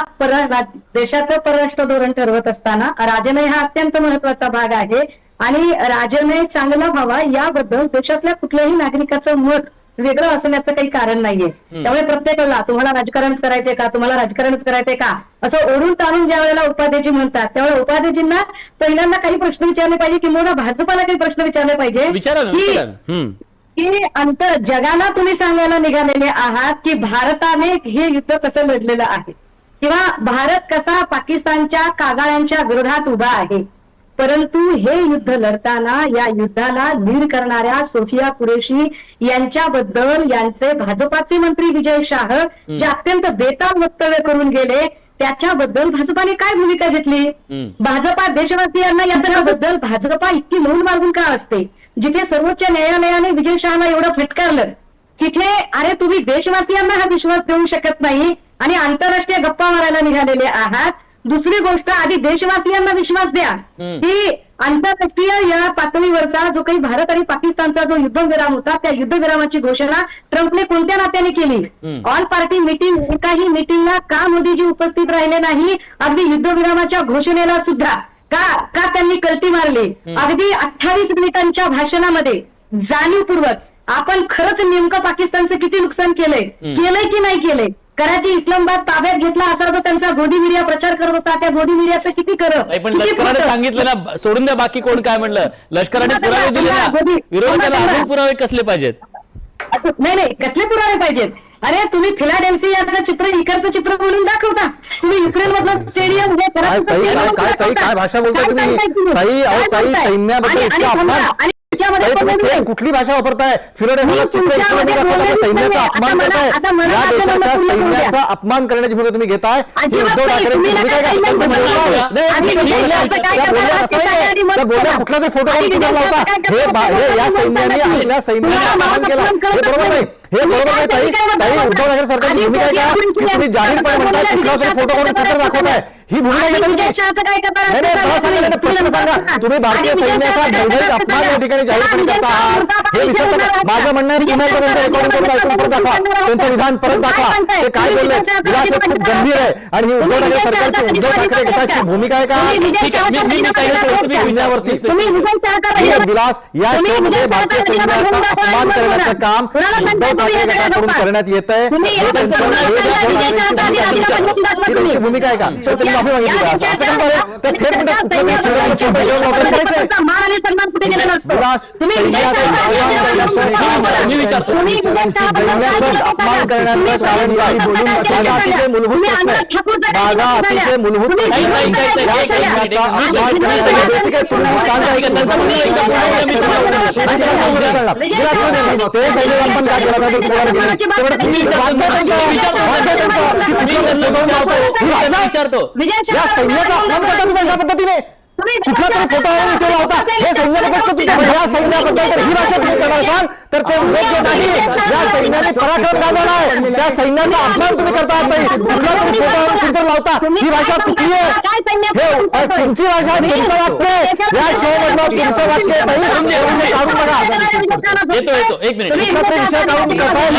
राज- देशाचं परराष्ट्र धोरण ठरवत असताना राजनय हा अत्यंत महत्त्वाचा भाग आहे. आणि राजनय चांगला व्हावा याबद्दल देशातल्या कुठल्याही नागरिकाचं मत वेगळं असण्याचं काही कारण नाहीये. त्यामुळे प्रत्येकाला तुम्हाला राजकारणच करायचंय का? तुम्हाला राजकारणच करायचंय का? असं ओढून ताणून ज्या वेळेला उपाध्येजी म्हणतात त्यावेळेला उपाध्येजींना पहिल्यांदा काही प्रश्न विचारले पाहिजे किंवा भाजपाला काही प्रश्न विचारले पाहिजे? की. की अंतर जगाला तुम्ही सांगायला निघालेले आहात की भारताने हे युद्ध कसं लढलेलं आहे? किंवा भारत कसा पाकिस्तानच्या कागाळ्यांच्या विरोधात उभा आहे? परंतु हे युद्ध लढताना या युद्धाला लीड करणाऱ्या सोफिया कुरेशी यांच्याबद्दल यांचे भाजपाचे मंत्री विजय शाह जे अत्यंत बेताल वक्तव्य करून गेले त्याच्याबद्दल भाजपाने काय भूमिका घेतली. भाजपा देशवासियांना याच्याबद्दल भाजपा इतकी मौन मागून का असते? जिथे सर्वोच्च न्यायालयाने विजय शहाला एवढं फटकारलं तिथे अरे तुम्ही देशवासियांना हा विश्वास देऊ शकत नाही आणि आंतरराष्ट्रीय गप्पा मारायला निघालेले आहात. दुसरी गोष्ट आधी देशवासियांना विश्वास द्या. की आंतरराष्ट्रीय या पातळीवरचा जो काही भारत आणि पाकिस्तानचा जो युद्धविराम होता त्या युद्धविरामाची घोषणा ट्रम्पने कोणत्या नात्याने केली. ऑल पार्टी मिटिंग एकाही मिटिंगला का मोदीजी उपस्थित राहिले नाही? अगदी युद्धविरामाच्या घोषणेला सुद्धा. का? का त्यांनी कल्टी मारली? अगदी अठ्ठावीस मिनिटांच्या भाषणामध्ये जाणीवपूर्वक आपण खरंच नेमकं पाकिस्तानचं किती नुकसान केलंय? केलंय की नाही केलंय? कराची इस्लामाबाद ताब्यात घेतला असा जो त्यांचा गोदी मीडिया प्रचार करत होता. त्या गोदी मीडियाचं किती करत पण लष्कराने सांगितलं ना सोडून द्या बाकी कोण काय म्हणलं. लष्कराने पुरावे दिले ना. विरोधकाला अजून पुरावे कसले पाहिजेत? नाही नाही कसले पुरावे पाहिजेत? अरे तुम्ही फिलाडेल्फियाचं चित्र इकडचं चित्र म्हणून दाखवता. तुम्ही युक्रेन मधलं स्टेडियम काय भाषा बोलताय काय तुम्ही? सैन्याबद्दल तुम्ही थेट नाही. कुठली भाषा वापरताय फिरडे मी चित्र तुमच्यामध्ये इतकं बोललेच दाखवता सैन्याचा. अपमान आता मला- करताय आता मला या माझं देशाच्या म्हणणं पूर्ण करू द्या. सैन्याचा अपमान करण्याची भूमिका तुम्ही घेताय अजिबात उद्धव नाही. ठाकरेंची तुम्ही भूमिका नका आहे का? सैन्याचं त्यांचं म्हणणं बोलणं- करा. नाही, आणि त्या विदेशाचं बोलण्यात- काय त्या करणार बोलण्यात ते असं नाहीये. सगळ्यांनी मत त्या बोलण्यात करा. कुठला तरी फोटो आणि काढून तुम्ही लावता काय हे करणार बा- ते हे या सैन्याने मत आपल्या करा. सैन्याने तुम्हाला अपमान केला हे करत बरोबर नाही हे बरोबर नाही काय ताई. ताई? उद्धव ठाकरे सरकारची भूमिका आहे का? की तुम्ही जाहीरपणे म्हणताय कुठला तरी फोटो विदेशात कुठे दाखवताय ही भूमिका घेता तुम्ही नाही नाही मला सांगा प्रश्न. सांगा. तुम्ही भारतीय सैन्याचा करणार? अपमान या ठिकाणी जाहीरपणे करता आहात? हे विसरता का? माझं म्हणणं आहे पुन्हा एकदा त्यांचं रेकॉर्डिंग करून ऐकून परत दाखवा. त्यांचं विधान परत दाखवा. ते काय बोलले? विलास हे खूप गंभीर आहे. आणि ही उद्धव ठाकरे सरकारची उद्धव ठाकरे गटाची भूमिका आहे का? ठीक आहे, मी- मी- मी काही specific सैन्यावरती तुम्ही विजय सरकार हे विलास या तुम्ही शो मध्ये विजय भारतीय सैन्याचा अपमान. करण्याचं काम उद्धव ठाकरे हे गटाकडून? करण्यात येत आहे हे त्यांचं हे भूमिका आहे. ही का त्यांनी माफी मागितली का असं कसं झालं? त्या थेट म्हणजे अपमान करण्याचं कारण काय माझा अतिशय मूलभूत प्रश्न माझा अतिशय मूलभूत प्रश्न या सैन्याचा अपमान सैन्य आपण काय तुम्ही वाक्य विचारतो, या सैन्याचा अपमान करता तुम्ही अशा पद्धतीने? कुठला तरी फोटो आणून इथे लावता हे सैन्याबद्दल तर तुमच्या या सैन्याबद्दल तर ही भाषा तुम्ही करणार असाल तर ते योग्य नाही या सैन्याने पराक्रम गाजवला आहे त्या सैन्याचा अपमान तुम्ही करता ताई. कुठला तरी फोटो कुठे लावता ही भाषा चुकली आहे तुमची भाषा तुमचं वाक्य. या शो मधलं तुमचं वाक्य. तुम्ही काढून बघा येतो येतो एक मिनिट कुठला विषय काढून करताय